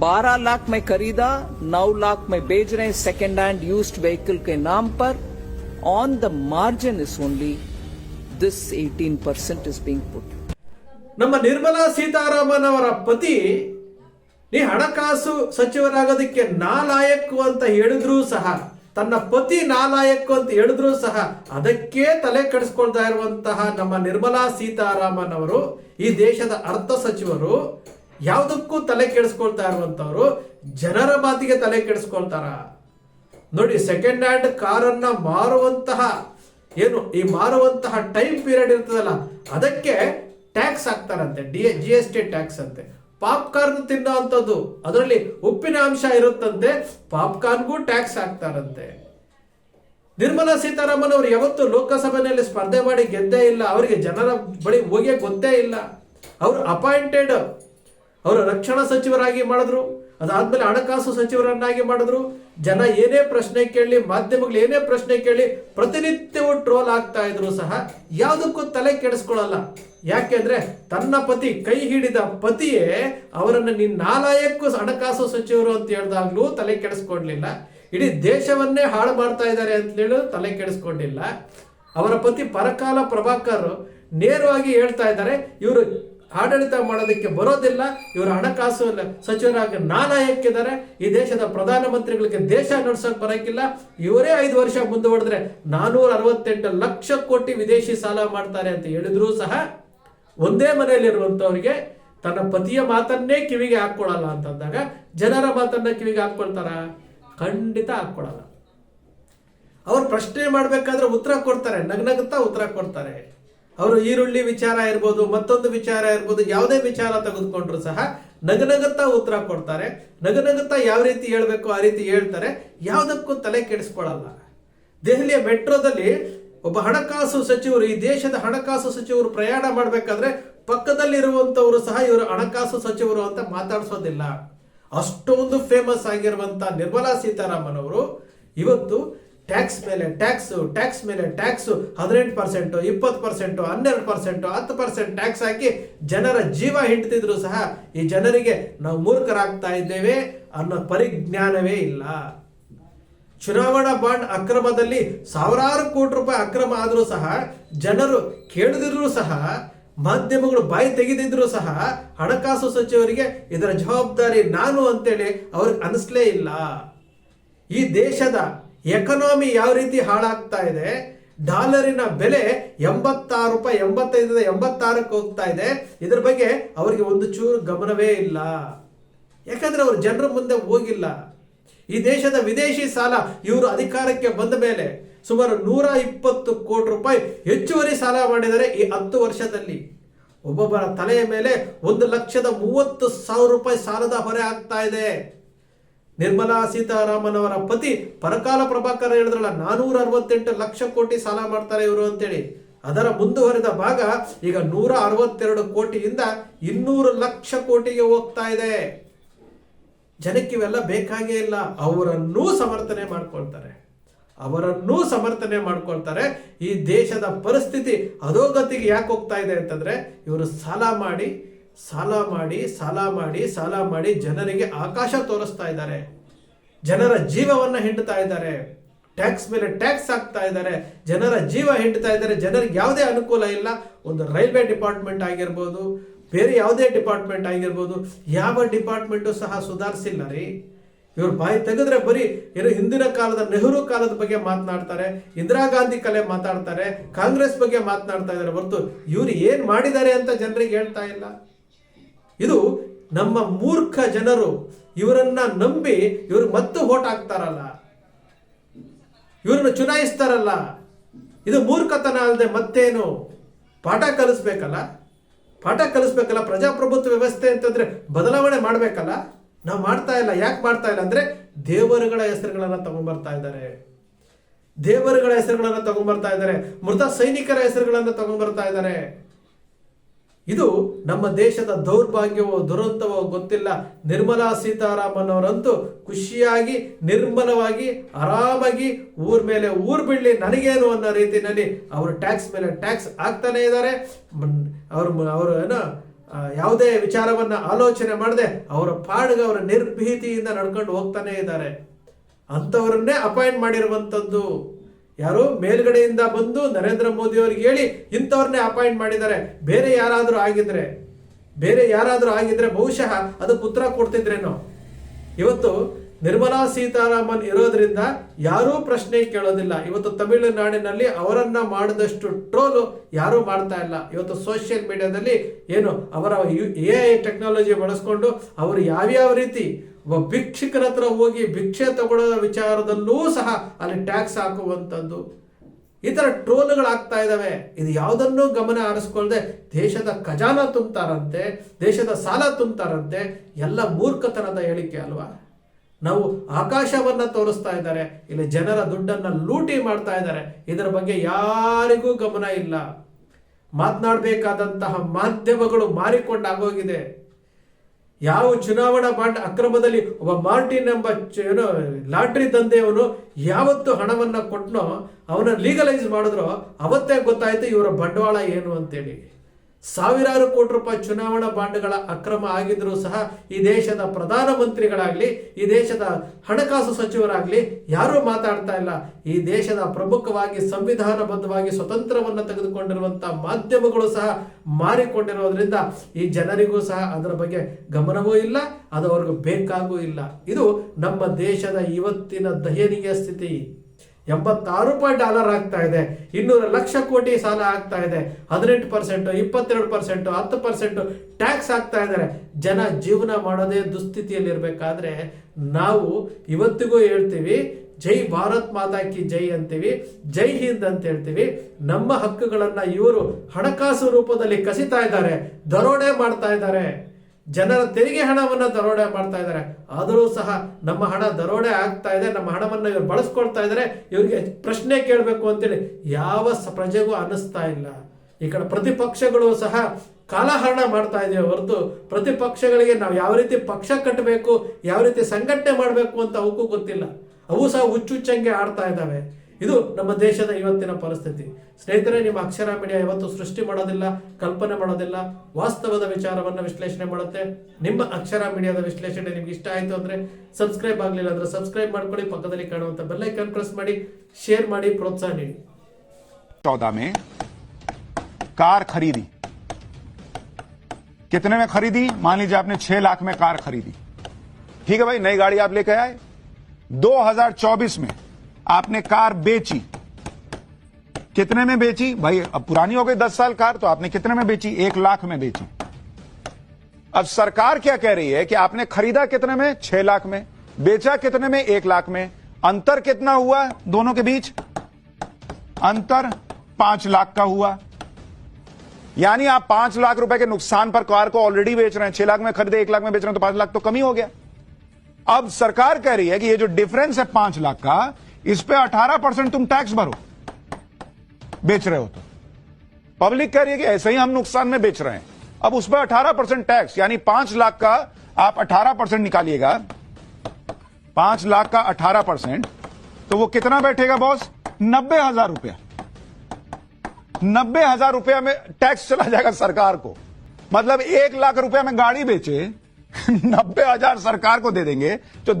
12 लाख में खरीदा 9 लाख में बेच रहे हैं सेकेंड हैंड यूज्ड व्हीकल के नाम पर on the margin is only this 18% is being put. ನಮ್ಮ ನಿರ್ಮಲಾ ಸೀತಾರಾಮನ್ ಅವರ ಪತಿ ನೀ ಹಣಕಾಸು ಸಚಿವರಾಗೋದಕ್ಕೆ ನಾಲಾಯಕ್ಕು ಅಂತ ಹೇಳಿದ್ರೂ ಸಹ ತನ್ನ ಪತಿ ನಾಲಾಯಕ್ಕು ಅಂತ ಹೇಳಿದ್ರೂ ಸಹ ಅದಕ್ಕೆ ತಲೆ ಕೆಡಿಸ್ಕೊಳ್ತಾ ಇರುವಂತಹ ನಮ್ಮ ನಿರ್ಮಲಾ ಸೀತಾರಾಮನ್ ಅವರು ಈ ದೇಶದ ಅರ್ಥ ಸಚಿವರು ಯಾವುದಕ್ಕೂ ತಲೆ ಕೆಡಿಸ್ಕೊಳ್ತಾ ಇರುವಂತವರು ಜನರ ಮಾತಿಗೆ ತಲೆ ಕೆಡಿಸ್ಕೊಳ್ತಾರ. ನೋಡಿ ಸೆಕೆಂಡ್ ಹ್ಯಾಂಡ್ ಕಾರನ್ನ ಮಾರುವಂತಹ ಏನು, ಈ ಮಾರುವಂತಹ ಟೈಮ್ ಪೀರಿಯಡ್ ಇರ್ತದಲ್ಲ, ಅದಕ್ಕೆ tax ಹಾಕ್ತಾರಂತೆ the G S T tax ಅಂತೆ. ಪಾಪ್ಕಾರ್ನ್ ತಿನ್ನೋ ಅಂಥದ್ದು, ಅದರಲ್ಲಿ ಉಪ್ಪಿನ ಅಂಶ ಇರುತ್ತಂತೆ ಪಾಪ್ಕಾರ್ನ್ಗೂ ಟ್ಯಾಕ್ಸ್ ಹಾಕ್ತಾರಂತೆ. ನಿರ್ಮಲಾ ಸೀತಾರಾಮನ್ ಅವರು ಯಾವತ್ತೂ ಲೋಕಸಭೆಯಲ್ಲಿ ಸ್ಪರ್ಧೆ ಮಾಡಿ ಗೆದ್ದೇ ಇಲ್ಲ, ಅವರಿಗೆ ಜನರ ಬಳಿ ಹೋಗೇ ಗೊತ್ತೇ ಇಲ್ಲ. ಅವರು ಅಪಾಯಿಂಟೆಡ್ ಅವರು ರಕ್ಷಣಾ ಸಚಿವರಾಗಿ ಮಾಡಿದ್ರು, ಅದಾದ್ಮೇಲೆ ಹಣಕಾಸು ಸಚಿವರನ್ನಾಗಿ ಮಾಡಿದ್ರು. ಜನ ಏನೇ ಪ್ರಶ್ನೆ ಕೇಳಿ, ಮಾಧ್ಯಮಗಳು ಏನೇ ಪ್ರಶ್ನೆ ಕೇಳಿ, ಪ್ರತಿನಿತ್ಯವೂ ಟ್ರೋಲ್ ಆಗ್ತಾ ಇದ್ರು ಸಹ ಯಾವುದಕ್ಕೂ ತಲೆ ಕೆಡಿಸ್ಕೊಳ್ಳಲ್ಲ. ಯಾಕೆಂದ್ರೆ ತನ್ನ ಪತಿ, ಕೈ ಹಿಡಿದ ಪತಿಯೇ ಅವರನ್ನು ನಿನ್ನ ನಾಲಾಯಕ್ಕೂ ಹಣಕಾಸು ಸಚಿವರು ಅಂತ ಹೇಳಿದಾಗ್ಲೂ ತಲೆ ಕೆಡಿಸ್ಕೊಡ್ಲಿಲ್ಲ ಇಡೀ ದೇಶವನ್ನೇ ಹಾಳು ಮಾಡ್ತಾ ಇದ್ದಾರೆ ಅಂತ ಹೇಳಿ ತಲೆ ಕೆಡಿಸ್ಕೊಂಡಿಲ್ಲ. ಅವರ ಪತಿ ಪರಕಾಲ ಪ್ರಭಾಕರ್ ನೇರವಾಗಿ ಹೇಳ್ತಾ ಇದ್ದಾರೆ, ಇವರು ಆಡಳಿತ ಮಾಡೋದಕ್ಕೆ ಬರೋದಿಲ್ಲ, ಇವರ ಹಣಕಾಸು ಸಚಿವರಾಗಿ ನಾಲಾಯಕ್ಕಿದ್ದಾರೆ ಈ ದೇಶದ ಪ್ರಧಾನಮಂತ್ರಿಗಳಿಗೆ ದೇಶ ನಡೆಸೋಕೆ ಬರೋಕ್ಕಿಲ್ಲ ಇವರೇ ಐದು ವರ್ಷ ಮುಂದುವರೆದ್ರೆ ನಾನೂರ ಅರವತ್ತೆಂಟು ಲಕ್ಷ ಕೋಟಿ ವಿದೇಶಿ ಸಾಲ ಮಾಡ್ತಾರೆ ಅಂತ ಹೇಳಿದ್ರೂ ಸಹ ಒಂದೇ ಮನೆಯಲ್ಲಿರುವಂಥವ್ರಿಗೆ ತನ್ನ ಪತಿಯ ಮಾತನ್ನೇ ಕಿವಿಗೆ ಹಾಕೊಳ್ಳಲ್ಲ ಅಂತಂದಾಗ ಜನರ ಮಾತನ್ನ ಕಿವಿಗೆ ಹಾಕೊಳ್ತಾರ ಖಂಡಿತ ಹಾಕೊಳ್ಳಲ್ಲ ಅವ್ರು ಪ್ರಶ್ನೆ ಮಾಡಬೇಕಾದ್ರೆ ಉತ್ತರ ಕೊಡ್ತಾರೆ, ನಗ್ನಗುತ್ತಾ ಉತ್ತರ ಕೊಡ್ತಾರೆ. ಅವರು ಈರುಳ್ಳಿ ವಿಚಾರ ಇರ್ಬೋದು, ಮತ್ತೊಂದು ವಿಚಾರ ಇರ್ಬೋದು, ಯಾವುದೇ ವಿಚಾರ ತೆಗೆದುಕೊಂಡ್ರು ಸಹ ನಗನಗುತ್ತಾ ಉತ್ತರ ಕೊಡ್ತಾರೆ. ನಗನಗುತ್ತಾ ಯಾವ ರೀತಿ ಹೇಳ್ಬೇಕು ಆ ರೀತಿ ಹೇಳ್ತಾರೆ. ಯಾವುದಕ್ಕೂ ತಲೆ ಕೆಡಿಸ್ಕೊಳ್ಳಲ್ಲ ದೆಹಲಿಯ ಮೆಟ್ರೋದಲ್ಲಿ ಒಬ್ಬ ಹಣಕಾಸು ಸಚಿವರು, ಈ ದೇಶದ ಹಣಕಾಸು ಸಚಿವರು ಪ್ರಯಾಣ ಮಾಡಬೇಕಾದ್ರೆ ಪಕ್ಕದಲ್ಲಿರುವಂತವರು ಸಹ ಇವರು ಹಣಕಾಸು ಸಚಿವರು ಅಂತ ಮಾತಾಡಿಸೋದಿಲ್ಲ. ಅಷ್ಟೊಂದು ಫೇಮಸ್ ಆಗಿರುವಂತ ನಿರ್ಮಲಾ ಸೀತಾರಾಮನ್ ಅವರು ಇವತ್ತು ಟ್ಯಾಕ್ಸ್ ಮೇಲೆ ಟ್ಯಾಕ್ಸ್ ಟ್ಯಾಕ್ಸ್ ಮೇಲೆ ಟ್ಯಾಕ್ಸ್ ಹದಿನೆಂಟು ಪರ್ಸೆಂಟ್ ಇಪ್ಪತ್ತು ಪರ್ಸೆಂಟ್ ಹನ್ನೆರಡು ಪರ್ಸೆಂಟ್ ಹತ್ತು ಪರ್ಸೆಂಟ್ ಟ್ಯಾಕ್ಸ್ ಹಾಕಿ ಜನರ ಜೀವ ಹಿಡ್ತಿದ್ರು ಸಹ ಈ ಜನರಿಗೆ ನಾವು ಮೂರ್ಖರಾಗ್ತಾ ಇದ್ದೇವೆ ಅನ್ನೋ ಪರಿಜ್ಞಾನವೇ ಇಲ್ಲ. ಚುನಾವಣಾ ಬಾಂಡ್ ಅಕ್ರಮದಲ್ಲಿ ಸಾವಿರಾರು ಕೋಟಿ ರೂಪಾಯಿ ಅಕ್ರಮ ಆದರೂ ಸಹ ಜನರು ಕೇಳದಿದ್ರು ಸಹ, ಮಾಧ್ಯಮಗಳು ಬಾಯಿ ತೆಗೆದಿದ್ರು ಸಹ ಹಣಕಾಸು ಸಚಿವರಿಗೆ ಇದರ ಜವಾಬ್ದಾರಿ ನಾನು ಅಂತೇಳಿ ಅವ್ರಿಗೆ ಅನಿಸ್ಲೇ ಇಲ್ಲ. ಈ ದೇಶದ ಎಕನಾಮಿ ಯಾವ ರೀತಿ ಹಾಳಾಗ್ತಾ ಇದೆ? ಡಾಲರಿನ ಬೆಲೆ ಎಂಬತ್ತಾರು ರೂಪಾಯಿ, ಎಂಬತ್ತೈದರಿಂದ ಎಂಬತ್ತಾರಕ್ಕೆ ಹೋಗ್ತಾ ಇದೆ. ಇದ್ರ ಬಗ್ಗೆ ಅವರಿಗೆ ಒಂದು ಚೂರು ಗಮನವೇ ಇಲ್ಲ. ಯಾಕಂದ್ರೆ ಅವರು ಜನರ ಮುಂದೆ ಹೋಗಿಲ್ಲ. ಈ ದೇಶದ ವಿದೇಶಿ ಸಾಲ ಇವರು ಅಧಿಕಾರಕ್ಕೆ ಬಂದ ಮೇಲೆ ಸುಮಾರು ನೂರ ಇಪ್ಪತ್ತು ಕೋಟಿ ರೂಪಾಯಿ ಹೆಚ್ಚುವರಿ ಸಾಲ ಮಾಡಿದರೆ ಈ ಹತ್ತು ವರ್ಷದಲ್ಲಿ. ಒಬ್ಬೊಬ್ಬರ ತಲೆಯ ಮೇಲೆ ಒಂದು ಲಕ್ಷದ ಮೂವತ್ತು ಸಾವಿರ ರೂಪಾಯಿ ಸಾಲದ ಹೊರೆ ಆಗ್ತಾ ಇದೆ. ನಿರ್ಮಲಾ ಸೀತಾರಾಮನ್ ಪತಿ ಪರಕಾಲ ಪ್ರಭಾಕರ್ ಹೇಳಿದ್ರಲ್ಲ ನಾನೂರ ಅರವತ್ತೆಂಟು ಲಕ್ಷ ಕೋಟಿ ಸಾಲ ಮಾಡ್ತಾರೆ ಇವರು ಅಂತೇಳಿ. ಅದರ ಮುಂದುವರೆದ ಭಾಗ ಈಗ ನೂರ ಅರವತ್ತೆರಡು ಕೋಟಿಯಿಂದ ಇನ್ನೂರು ಲಕ್ಷ ಕೋಟಿಗೆ ಹೋಗ್ತಾ ಇದೆ. ಜನಕ್ಕೆ ಇವೆಲ್ಲ ಬೇಕಾಗೇ ಇಲ್ಲ. ಅವರನ್ನೂ ಸಮರ್ಥನೆ ಮಾಡ್ಕೊಳ್ತಾರೆ. ಅವರನ್ನೂ ಸಮರ್ಥನೆ ಮಾಡ್ಕೊಳ್ತಾರೆ. ಈ ದೇಶದ ಪರಿಸ್ಥಿತಿ ಅಧೋಗತಿಗೆ ಯಾಕೆ ಹೋಗ್ತಾ ಇದೆ ಅಂತಂದ್ರೆ, ಇವರು ಸಾಲ ಮಾಡಿ ಸಾಲ ಮಾಡಿ ಸಾಲ ಮಾಡಿ ಸಾಲ ಮಾಡಿ ಜನರಿಗೆ ಆಕಾಶ ತೋರಿಸ್ತಾ ಇದ್ದಾರೆ. ಜನರ ಜೀವವನ್ನ ಹಿಂಡ್ತಾ ಇದ್ದಾರೆ. ಟ್ಯಾಕ್ಸ್ ಮೇಲೆ ಟ್ಯಾಕ್ಸ್ ಹಾಕ್ತಾ ಇದ್ದಾರೆ. ಜನರ ಜೀವ ಹಿಂಡ್ತಾ ಇದ್ದಾರೆ. ಜನರಿಗೆ ಯಾವುದೇ ಅನುಕೂಲ ಇಲ್ಲ. ಒಂದು ರೈಲ್ವೆ ಡಿಪಾರ್ಟ್ಮೆಂಟ್ ಆಗಿರ್ಬೋದು, ಬೇರೆ ಯಾವುದೇ ಡಿಪಾರ್ಟ್ಮೆಂಟ್ ಆಗಿರ್ಬೋದು, ಯಾವ ಡಿಪಾರ್ಟ್ಮೆಂಟು ಸಹ ಸುಧಾರಿಸಿಲ್ಲ ರೀ. ಇವರು ಬಾಯಿ ತೆಗೆದ್ರೆ ಬರೀ ಏನು ಹಿಂದಿನ ಕಾಲದ ನೆಹರು ಕಾಲದ ಬಗ್ಗೆ ಮಾತನಾಡ್ತಾರೆ, ಇಂದಿರಾ ಗಾಂಧಿ ಕಲೆ ಮಾತಾಡ್ತಾರೆ, ಕಾಂಗ್ರೆಸ್ ಬಗ್ಗೆ ಮಾತನಾಡ್ತಾ ಇದ್ದಾರೆ ಹೊರತು ಇವ್ರು ಏನು ಮಾಡಿದ್ದಾರೆ ಅಂತ ಜನರಿಗೆ ಹೇಳ್ತಾ ಇಲ್ಲ. ಇದು ನಮ್ಮ ಮೂರ್ಖ ಜನರು, ಇವರನ್ನ ನಂಬಿ ಇವರು ಮತ್ತೆ ಓಟ್ ಹಾಕ್ತಾರಲ್ಲ. ಇವರನ್ನ ಚುನಾಯಿಸ್ತಾರಲ್ಲ. ಇದು ಮೂರ್ಖತನ ಅಲ್ಲದೆ ಮತ್ತೇನು? ಪಾಠ ಕಲಿಸ್ಬೇಕಲ್ಲ? ಪಾಠ ಕಲಿಸ್ಬೇಕಲ್ಲ? ಪ್ರಜಾಪ್ರಭುತ್ವ ವ್ಯವಸ್ಥೆ ಅಂತಂದ್ರೆ ಬದಲಾವಣೆ ಮಾಡ್ಬೇಕಲ್ಲ? ನಾವು ಮಾಡ್ತಾ ಇಲ್ಲ. ಯಾಕೆ ಮಾಡ್ತಾ ಇಲ್ಲ ಅಂದ್ರೆ ದೇವರುಗಳ ಹೆಸರುಗಳನ್ನ ತಗೊಂಡ್ಬರ್ತಾ ಇದ್ದಾರೆ. ದೇವರುಗಳ ಹೆಸರುಗಳನ್ನ ತಗೊಂಡ್ಬರ್ತಾ ಇದ್ದಾರೆ. ಮೃತ ಸೈನಿಕರ ಹೆಸರುಗಳನ್ನ ತಗೊಂಡ್ಬರ್ತಾ ಇದ್ದಾರೆ. ಇದು ನಮ್ಮ ದೇಶದ ದೌರ್ಭಾಗ್ಯವೋ ದುರಂತವೋ ಗೊತ್ತಿಲ್ಲ. ನಿರ್ಮಲಾ ಸೀತಾರಾಮನ್ ಅವರಂತೂ ಖುಷಿಯಾಗಿ, ನಿರ್ಮಲವಾಗಿ, ಆರಾಮಾಗಿ ಊರ್ ಮೇಲೆ ಊರ್ ಬಿಡ್ಲಿ ನನಗೇನು ಅನ್ನೋ ರೀತಿಯಲ್ಲಿ ಅವರು ಟ್ಯಾಕ್ಸ್ ಮೇಲೆ ಟ್ಯಾಕ್ಸ್ ಹಾಕ್ತಾನೆ ಇದ್ದಾರೆ. ಅವರು ಅವರು ಏನೋ ಯಾವುದೇ ವಿಚಾರವನ್ನ ಆಲೋಚನೆ ಮಾಡದೆ ಅವರ ಪಾಡಿಗೆ ಅವರ ನಿರ್ಭೀತಿಯಿಂದ ನಡ್ಕೊಂಡು ಹೋಗ್ತಾನೆ ಇದ್ದಾರೆ. ಅಂಥವ್ರನ್ನೇ ಅಪಾಯಿಂಟ್ ಮಾಡಿರುವಂಥದ್ದು. ಯಾರು ಮೇಲ್ಗಡೆಯಿಂದ ಬಂದು ನರೇಂದ್ರ ಮೋದಿ ಅವರಿಗೆ ಹೇಳಿ ಇಂಥವ್ರನ್ನೇ ಅಪಾಯಿಂಟ್ ಮಾಡಿದ್ದಾರೆ. ಬೇರೆ ಯಾರಾದರೂ ಆಗಿದ್ರೆ, ಬೇರೆ ಯಾರಾದರೂ ಆಗಿದ್ರೆ ಬಹುಶಃ ಅದಕ್ಕೆ ಉತ್ತರ ಕೊಡ್ತಿದ್ರೇನೋ? ಇವತ್ತು ನಿರ್ಮಲಾ ಸೀತಾರಾಮನ್ ಇರೋದ್ರಿಂದ ಯಾರೂ ಪ್ರಶ್ನೆ ಕೇಳೋದಿಲ್ಲ. ಇವತ್ತು ತಮಿಳುನಾಡಿನಲ್ಲಿ ಅವರನ್ನ ಮಾಡಿದಷ್ಟು ಟ್ರೋಲು ಯಾರೂ ಮಾಡ್ತಾ ಇಲ್ಲ. ಇವತ್ತು ಸೋಷಿಯಲ್ ಮೀಡಿಯಾದಲ್ಲಿ ಏನು ಅವರ ಎ ಐ ಟೆಕ್ನಾಲಜಿ ಬಳಸ್ಕೊಂಡು ಅವರು ಯಾವ್ಯಾವ ರೀತಿ ಒಬ್ಬ ಭಿಕ್ಷುಕರ ಹತ್ರ ಹೋಗಿ ಭಿಕ್ಷೆ ತಗೊಳ್ಳೋ ವಿಚಾರದಲ್ಲೂ ಸಹ ಅಲ್ಲಿ ಟ್ಯಾಕ್ಸ್ ಹಾಕುವಂಥದ್ದು. ಈ ಥರ ಟ್ರೋಲ್ಗಳಾಗ್ತಾ ಇದ್ದಾವೆ ಇದು ಯಾವುದನ್ನೂ ಗಮನ ಹರಿಸ್ಕೊಳ್ಳದೆ ದೇಶದ ಖಜಾನ ತುಂಬ್ತಾರಂತೆ, ದೇಶದ ಸಾಲ ತುಂಬ್ತಾರಂತೆ, ಎಲ್ಲ ಮೂರ್ಖತನದ ಹೇಳಿಕೆ ಅಲ್ವಾ? ನಾವು ಆಕಾಶವನ್ನ ತೋರಿಸ್ತಾ ಇದ್ದಾರೆ. ಇಲ್ಲಿ ಜನರ ದುಡ್ಡನ್ನ ಲೂಟಿ ಮಾಡ್ತಾ ಇದ್ದಾರೆ. ಇದರ ಬಗ್ಗೆ ಯಾರಿಗೂ ಗಮನ ಇಲ್ಲ. ಮಾತನಾಡಬೇಕಾದಂತಹ ಮಾಧ್ಯಮಗಳು ಮಾರಿಕೊಂಡಾಗೋಗಿದೆ ಯಾವ ಚುನಾವಣಾ ಬಾಂಡ್ ಅಕ್ರಮದಲ್ಲಿ ಒಬ್ಬ ಮಾರ್ಟಿನ್ ಎಂಬ ಏನು ಲಾಟ್ರಿ ದಂಧೆಯವನು ಯಾವತ್ತು ಹಣವನ್ನ ಕೊಟ್ಟನೋ ಅವನ ಲೀಗಲೈಸ್ ಮಾಡಿದ್ರೋ ಅವತ್ತೇ ಗೊತ್ತಾಯಿತು ಇವರ ಬಂಡವಾಳ ಏನು ಅಂತೇಳಿ. ಸಾವಿರಾರು ಕೋಟಿ ರೂಪಾಯಿ ಚುನಾವಣಾ ಬಾಂಡ್ಗಳ ಅಕ್ರಮ ಆಗಿದ್ರೂ ಸಹ ಈ ದೇಶದ ಪ್ರಧಾನಮಂತ್ರಿಗಳಾಗ್ಲಿ, ಈ ದೇಶದ ಹಣಕಾಸು ಸಚಿವರಾಗ್ಲಿ ಯಾರೂ ಮಾತಾಡ್ತಾ ಇಲ್ಲ. ಈ ದೇಶದ ಪ್ರಮುಖವಾಗಿ, ಸಂವಿಧಾನಬದ್ಧವಾಗಿ, ಸ್ವತಂತ್ರವನ್ನು ತೆಗೆದುಕೊಂಡಿರುವಂತಹ ಮಾಧ್ಯಮಗಳು ಸಹ ಮಾರಿಕೊಂಡಿರೋದ್ರಿಂದ ಈ ಜನರಿಗೂ ಸಹ ಅದರ ಬಗ್ಗೆ ಗಮನವೂ ಇಲ್ಲ, ಅದು ಅವ್ರಿಗೂ ಬೇಕಾಗೂ ಇಲ್ಲ. ಇದು ನಮ್ಮ ದೇಶದ ಇವತ್ತಿನ ದಯನೀಯ ಸ್ಥಿತಿ. ಎಂಬತ್ತಾರು ರೂಪಾಯಿ ಡಾಲರ್ ಆಗ್ತಾ ಇದೆ. ಇನ್ನೂರು ಲಕ್ಷ ಕೋಟಿ ಸಾಲ ಆಗ್ತಾ ಇದೆ. ಹದಿನೆಂಟು ಪರ್ಸೆಂಟ್ ಇಪ್ಪತ್ತೆರಡು ಪರ್ಸೆಂಟ್ ಹತ್ತು ಪರ್ಸೆಂಟ್ ಟ್ಯಾಕ್ಸ್ ಆಗ್ತಾ ಇದ್ದಾರೆ. ಜನ ಜೀವನ ಮಾಡೋದೇ ದುಸ್ಥಿತಿಯಲ್ಲಿ ಇರಬೇಕಾದ್ರೆ ನಾವು ಇವತ್ತಿಗೂ ಹೇಳ್ತೀವಿ, ಜೈ ಭಾರತ್ ಮಾತಾ ಕಿ ಜೈ ಅಂತೀವಿ, ಜೈ ಹಿಂದ್ ಅಂತ ಹೇಳ್ತೀವಿ. ನಮ್ಮ ಹಕ್ಕುಗಳನ್ನ ಇವರು ಹಣಕಾಸು ರೂಪದಲ್ಲಿ ಕಸಿತಾ ಇದ್ದಾರೆ, ದರೋಡೆ ಮಾಡ್ತಾ ಇದ್ದಾರೆ. ಜನರ ತೆರಿಗೆ ಹಣವನ್ನು ದರೋಡೆ ಮಾಡ್ತಾ ಇದ್ದಾರೆ. ಆದರೂ ಸಹ ನಮ್ಮ ಹಣ ದರೋಡೆ ಆಗ್ತಾ ಇದೆ, ನಮ್ಮ ಹಣವನ್ನು ಇವರು ಬಳಸ್ಕೊಳ್ತಾ ಇದ್ದಾರೆ. ಇವರಿಗೆ ಪ್ರಶ್ನೆ ಕೇಳಬೇಕು ಅಂತೇಳಿ ಯಾವ ಪ್ರಜೆಗೂ ಅನ್ನಿಸ್ತಾ ಇಲ್ಲ. ಈ ಕಡೆ ಪ್ರತಿಪಕ್ಷಗಳು ಸಹ ಕಾಲಹರಣ ಮಾಡ್ತಾ ಇದೆಯೋ ಹೊರತು ಪ್ರತಿಪಕ್ಷಗಳಿಗೆ ನಾವು ಯಾವ ರೀತಿ ಪಕ್ಷ ಕಟ್ಟಬೇಕು, ಯಾವ ರೀತಿ ಸಂಘಟನೆ ಮಾಡಬೇಕು ಅಂತ ಅವಕ್ಕೂ ಗೊತ್ತಿಲ್ಲ. ಅವು ಸಹ ಹುಚ್ಚುಚ್ಚಂಗೆ ಆಡ್ತಾ ಇದ್ದಾವೆ. ಇದು ನಮ್ಮ ದೇಶದ ಇವತ್ತಿನ ಪರಿಸ್ಥಿತಿ ಸ್ನೇಹಿತರೆ ನಿಮ್ಮ ಅಕ್ಷರ ಮೀಡಿಯಾ ಯಾವತ್ತು ಸೃಷ್ಟಿ ಮಾಡೋದಿಲ್ಲ ಕಲ್ಪನೆ ಮಾಡೋದಿಲ್ಲ ವಾಸ್ತವದ ವಿಚಾರವನ್ನ ವಿಶ್ಲೇಷಣೆ ಮಾಡುತ್ತೆ ನಿಮ್ಮ ಅಕ್ಷರ ಮೀಡಿಯಾದ ವಿಶ್ಲೇಷಣೆ ನಿಮ್ಗೆ ಇಷ್ಟ ಆಯ್ತು ಅಂದ್ರೆ ಸಬ್ಸ್ಕ್ರೈಬ್ ಆಗಲಿಲ್ಲ ಅಂದ್ರೆ ಸಬ್ಸ್ಕ್ರೈಬ್ ಮಾಡ್ಕೊಳ್ಳಿ ಪಕ್ಕದಲ್ಲಿ ಕಾಣುವಂತ ಬೆಲ್ಲೈಕನ್ ಪ್ರೆಸ್ ಮಾಡಿ ಶೇರ್ ಮಾಡಿ ಪ್ರೋತ್ಸಾಹ ನೀಡಿ चौदह में कार खरीदी कितने में खरीदी मान लीजिए आपने छह लाख में कार खरीदी ठीक है भाई नई गाड़ी आप लेकर आए 2024 में आपने कार बेची। कितने में बेची? भाई, अब पुरानी हो गई दस साल कार तो आपने कितने में बेची? एक लाख में बेची। अब सरकार क्या कह रही है कि आपने खरीदा कितने में? छह लाख में। बेचा कितने में? एक लाख में। अंतर कितना हुआ दोनों के बीच? अंतर पाँच लाख का हुआ। यानी आप पाँच लाख रुपए के नुकसान पर कार को ऑलरेडी बेच रहे हैं। छह लाख में खरीदे, एक लाख में बेच रहे हैं तो पाँच लाख तो कमी हो गया। अब सरकार कह रही है कि ये जो डिफरेंस है पाँच लाख का इस पे अठारह परसेंट तुम टैक्स भरो। बेच रहे हो तो। पब्लिक कह रही है कि ऐसे ही हम नुकसान में बेच रहे हैं। अब उस पर अठारह परसेंट टैक्स यानी पाँच लाख का आप अठारह परसेंट निकालिएगा। पाँच लाख का अठारह परसेंट तो वो कितना बैठेगा बॉस नब्बे हज़ार रुपया। नब्बे हज़ार रुपया में टैक्स चला जाएगा सरकार को। मतलब एक लाख रुपया में गाड़ी बेचे, नब्बे हज़ार सरकार को दे देंगे, जो